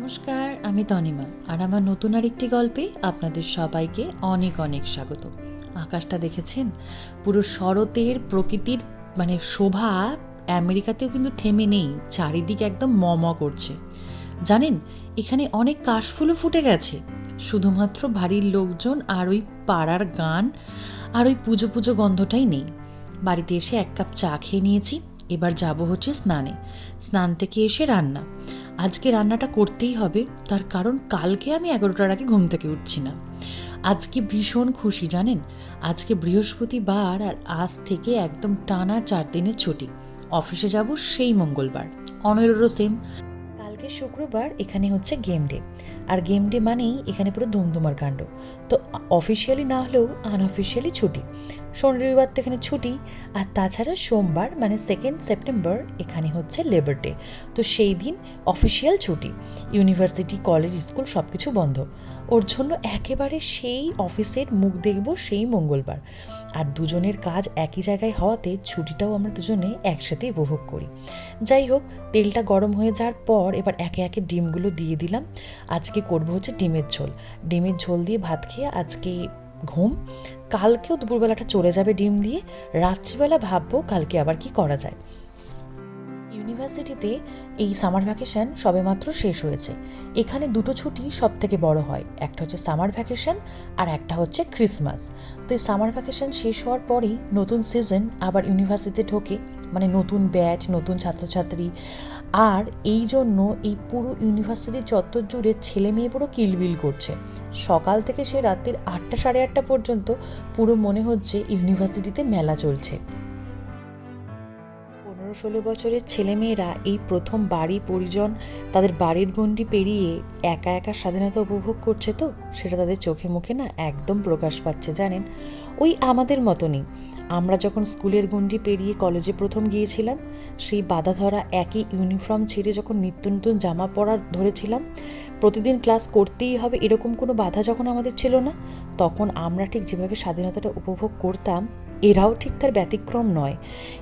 নমস্কার, আমি তনিমা। আর আমার নতুন আরেকটি গল্পে আপনাদের সবাইকে অনেক অনেক স্বাগত। আকাশটা দেখেছেন? পুরো শরতের প্রকৃতির মানে শোভা আমেরিকাতেও কিন্তু থেমে নেই, চারিদিকে একদম ম ম করছে। জানেন, এখানে অনেক কাশফুলও ফুটে গেছে। শুধুমাত্র বাড়ির লোকজন আর ওই পাড়ার গান আর ওই পুজো পুজো গন্ধটাই নেই। বাড়িতে এসে এক কাপ চা খেয়ে নিয়েছি, এবার যাব হচ্ছে স্নানে। স্নান থেকে এসে রান্না। আজকে রান্নাটা করতেই হবে, তার কারণ কালকে আমি এগারোটার আগে ঘুম থেকে উঠছি না। আজকে ভীষণ খুশি, জানেন? আজকে বৃহস্পতিবার আর আজ থেকে একদম টানা চার দিনের ছুটি। অফিসে যাব সেই মঙ্গলবার। অনেরও সেম কালকে শুক্রবার এখানে হচ্ছে গেম ডে আর গেম ডে মানেই এখানে পুরো ধুমধুমার কাণ্ড। তো অফিসিয়ালি না হলেও আনঅফিসিয়ালি ছুটি। শনি রবিবার তো এখানে ছুটি। আর তাছাড়া সোমবার মানে সেকেন্ড সেপ্টেম্বর এখানে হচ্ছে লেবার ডে তো সেই দিন অফিসিয়াল ছুটি। ইউনিভার্সিটি কলেজ স্কুল সব কিছু বন্ধ। ওর জন্য একেবারে সেই অফিসের মুখ দেখব সেই মঙ্গলবার। আর দুজনের কাজ একই জায়গায় হওয়াতে ছুটিটাও আমরা দুজনে একসাথে উপভোগ করি। যাই হোক, তেলটা গরম হয়ে যাওয়ার পর এবার একে একে ডিমগুলো দিয়ে দিলাম। আজকে করব হচ্ছে ডিমের ঝোল। ডিমের ঝোল দিয়ে ভাত খেয়ে আজকে ঘুম কালকেও দুপুরবেলাটা চলে যাবে ডিম দিয়ে রাত্রিবেলা ভাববো কালকে আবার কি করা যায়। ইউনিভার্সিটিতে এই সামার ভ্যাকেশন সবেমাত্র শেষ হয়েছে। এখানে দুটো ছুটি সব থেকে বড় হয়, একটা হচ্ছে সামার ভ্যাকেশন আর একটা হচ্ছে ক্রিসমাস। তো এই সামার ভ্যাকেশন শেষ হওয়ার পরেই নতুন সিজন আবার ইউনিভার্সিটিতে ঢোকে মানে নতুন ব্যাচ, নতুন ছাত্রছাত্রী। আর এই জন্য এই পুরো ইউনিভার্সিটির চত্বর জুড়ে ছেলে মেয়ে পুরো কিলবিল করছে। সকাল থেকে সে রাত্রির আটটা সাড়ে আটটা পর্যন্ত পুরো মনে হচ্ছে ইউনিভার্সিটিতে মেলা চলছে। পনেরো ষোলো বছরের ছেলেমেয়েরা এই প্রথম বাড়ি পরিজন তাদের বাড়ির গণ্ডি পেরিয়ে একা একা স্বাধীনতা উপভোগ করছে তো? সেটা তাদের চোখে মুখে না একদম প্রকাশ পাচ্ছে, জানেন? ওই আমাদের মতনই। আমরা যখন স্কুলের গণ্ডি পেরিয়ে কলেজে প্রথম গিয়েছিলাম, সেই বাধা ধরা একই ইউনিফর্ম ছেড়ে যখন নিত্য নতুন জামা পরা ধরেছিলাম, প্রতিদিন ক্লাস করতেই হবে এরকম কোনো বাধা যখন আমাদের ছিল না? তখন আমরা ঠিক যেভাবে স্বাধীনতাটা উপভোগ করতাম এরাও ঠিক তার ব্যতিক্রম নয়।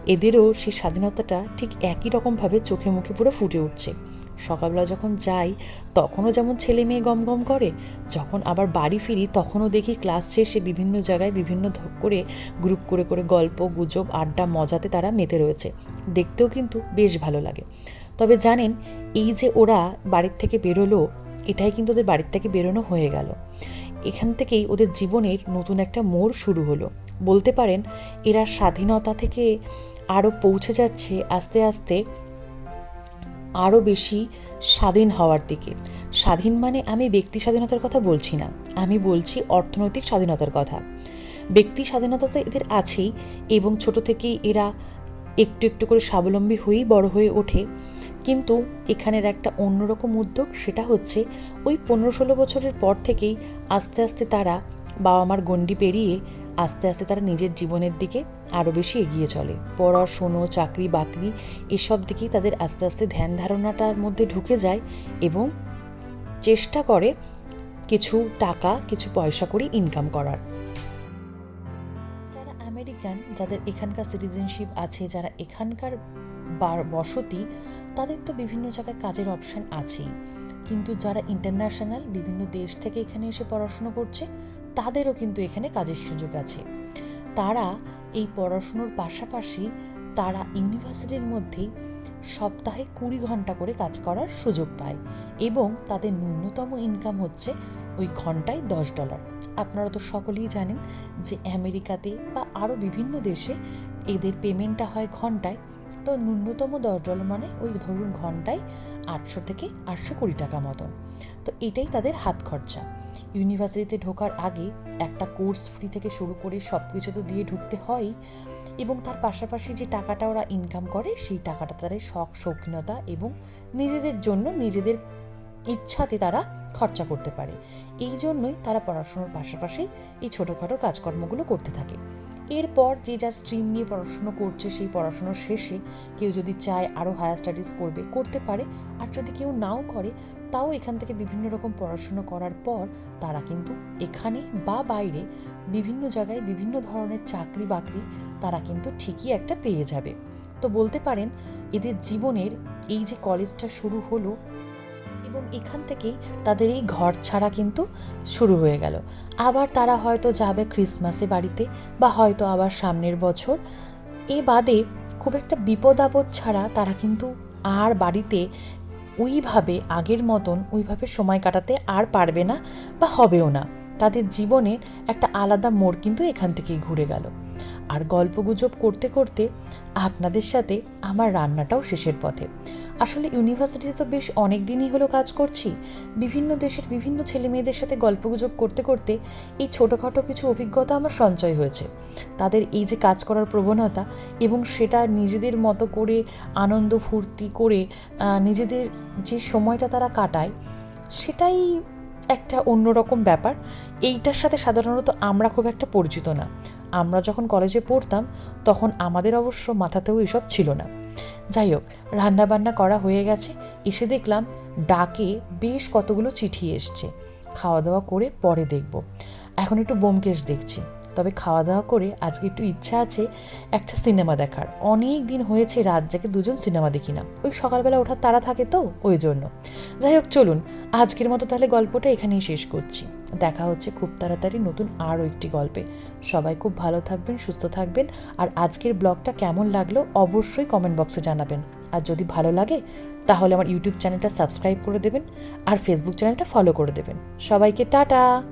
এদেরও সেই স্বাধীনতাটা ঠিক একই রকমভাবে চোখে মুখে পুরো ফুটে উঠছে। সকালবেলা যখন যাই, তখনও যেমন ছেলে মেয়ে গম গম করে, যখন আবার বাড়ি ফিরি, তখনও দেখি ক্লাস শেষে বিভিন্ন জায়গায় বিভিন্ন করে, গ্রুপ করে করে গল্প, গুজব, আড্ডা মজাতে তারা মেতে রয়েছে। দেখতেও কিন্তু বেশ ভালো লাগে। তবে জানেন, এই যে ওরা বাড়ির থেকে বেরোলো, এটাই কিন্তু ওদের বাড়ির থেকে বেরোনো হয়ে গেল। এখান থেকেই ওদের জীবনের নতুন একটা মোড় শুরু হলো। বলতে পারেন, এরা স্বাধীনতা থেকে আরও পৌঁছে যাচ্ছে আস্তে আস্তে আরও বেশি স্বাধীন হওয়ার দিকে। স্বাধীন মানে আমি ব্যক্তি স্বাধীনতার কথা বলছি না। আমি বলছি অর্থনৈতিক স্বাধীনতার কথা। ব্যক্তি স্বাধীনতা তো এদের আছেই এবং ছোট থেকেই এরা একটু একটু করে স্বাবলম্বী হয়েই বড় হয়ে ওঠে। কিন্তু এখানের একটা অন্যরকম উদ্যোগ সেটা হচ্ছে ওই পনেরো ষোলো বছরের পর থেকেই আস্তে আস্তে তারা বাবা মার গণ্ডি পেরিয়ে আস্তে আস্তে তারা নিজের জীবনের দিকে আরও বেশি এগিয়ে চলে। পড়াশুনো চাকরি, বাকরি এসব দিকেই তাদের আস্তে আস্তে ধ্যান ধারণাটার মধ্যে ঢুকে যায় এবং চেষ্টা করে কিছু টাকা, কিছু পয়সা করে ইনকাম করার। যারা আমেরিকান, যাদের এখানকার সিটিজেনশিপ আছে, যারা এখানকার বসতি, তাদের তো বিভিন্ন জায়গায় কাজের অপশান আছেই। কিন্তু যারা ইন্টারন্যাশনাল বিভিন্ন দেশ থেকে এখানে এসে পড়াশুনো করছে, তাদেরও কিন্তু এখানে কাজের সুযোগ আছে। তারা এই পড়াশুনোর পাশাপাশি তারা ইউনিভার্সিটির মধ্যেই সপ্তাহে কুড়ি ঘণ্টা করে কাজ করার সুযোগ পায় এবং তাদের ন্যূনতম ইনকাম হচ্ছে ওই ঘন্টায় দশ ডলার আপনারা তো সকলেই জানেন যে আমেরিকাতে বা আরও বিভিন্ন দেশে এদের পেমেন্টটা হয় ঘন্টায়। তো ন্যূনতম দশ ডলার মানে ওই ধরুন ঘন্টায় আটশো থেকে আটশো কুড়ি টাকা মতন তো এটাই তাদের হাত খরচা। ইউনিভার্সিটিতে ঢোকার আগে একটা কোর্স ফ্রি থেকে শুরু করে সব কিছু তো দিয়ে ঢুকতে হয়ই এবং তার পাশাপাশি যে টাকাটা ওরা ইনকাম করে, সেই টাকাটা তাদের শখ, শৌখিনতা এবং নিজেদের জন্য নিজেদের ইচ্ছাতে তারা খরচা করতে পারে। এই জন্যই তারা পড়াশোনার পাশাপাশি এই ছোটোখাটো কাজকর্মগুলো করতে থাকে। এরপর যে যা স্ট্রিম নিয়ে পড়াশুনো করছে, সেই পড়াশুনোর শেষে কেউ যদি চায় আরও হায়ার স্টাডিজ করবে, করতে পারে। আর যদি কেউ নাও করে, তাও এখান থেকে বিভিন্ন রকম পড়াশুনো করার পর তারা কিন্তু এখানে বা বাইরে বিভিন্ন জায়গায় বিভিন্ন ধরনের চাকরি বাকরি তারা কিন্তু ঠিকই একটা পেয়ে যাবে। তো বলতে পারেন, এদের জীবনের এই যে কলেজটা শুরু হলো এবং এখান থেকেই তাদের এই ঘর ছাড়া কিন্তু শুরু হয়ে গেল। আবার তারা হয়তো যাবে ক্রিসমাসে বাড়িতে বা হয়তো আবার সামনের বছর। এ বাদে খুব একটা বিপদ আপদ ছাড়া তারা কিন্তু আর বাড়িতে ওইভাবে আগের মতন ওইভাবে সময় কাটাতে আর পারবে না বা হবেও না। তাদের জীবনের একটা আলাদা মোড় কিন্তু এখান থেকেই ঘুরে গেল। আর গল্পগুজব করতে করতে আপনাদের সাথে আমার রান্নাটাও শেষের পথে। আসলে ইউনিভার্সিটিতে তো বেশ অনেক দিনই হলো কাজ করছি। বিভিন্ন দেশের বিভিন্ন ছেলে মেয়েদের সাথে গল্পগুজব করতে করতে এই ছোটোখাটো কিছু অভিজ্ঞতা আমার সঞ্চয় হয়েছে। তাদের এই যে কাজ করার প্রবণতা এবং সেটা নিজেদের মতো করে আনন্দ ফুর্তি করে নিজেদের যে সময়টা তারা কাটায়, সেটাই একটা অন্যরকম ব্যাপার। এইটার সাথে সাধারণত আমরা খুব একটা পরিচিত না। আমরা যখন কলেজে পড়তাম, তখন আমাদের অবশ্য মাথাতেও এসব ছিল না। যাই হোক, রান্নাবান্না করা হয়ে গেছে, এসে দেখলাম ডাকে বেশ কতগুলো চিঠি এসছে। খাওয়া দাওয়া করে পরে দেখব। এখন একটু বোমকেশ দেখছি। তবে খাওয়া দাওয়া করে আজকে একটু ইচ্ছা আছে একটা সিনেমা দেখার। অনেক দিন হয়েছে রাত জেগে দুজন সিনেমা দেখি না। ওই সকালবেলা ওঠার তারা থাকে তো, ওই জন্য। যাই হোক, চলুন। আজকের মতো তাহলে গল্পটা এখানেই শেষ করছি। দেখা হচ্ছে খুব তাড়াতাড়ি নতুন আরও একটি গল্পে। সবাই খুব ভালো থাকবেন, সুস্থ থাকবেন। আর আজকের ব্লগটা কেমন লাগল অবশ্যই কমেন্ট বক্সে জানাবেন। আর যদি ভালো লাগে, তাহলে আমার ইউটিউব চ্যানেলটা সাবস্ক্রাইব করে দেবেন। আর ফেসবুক চ্যানেলটা ফলো করে দেবেন। সবাইকে টাটা!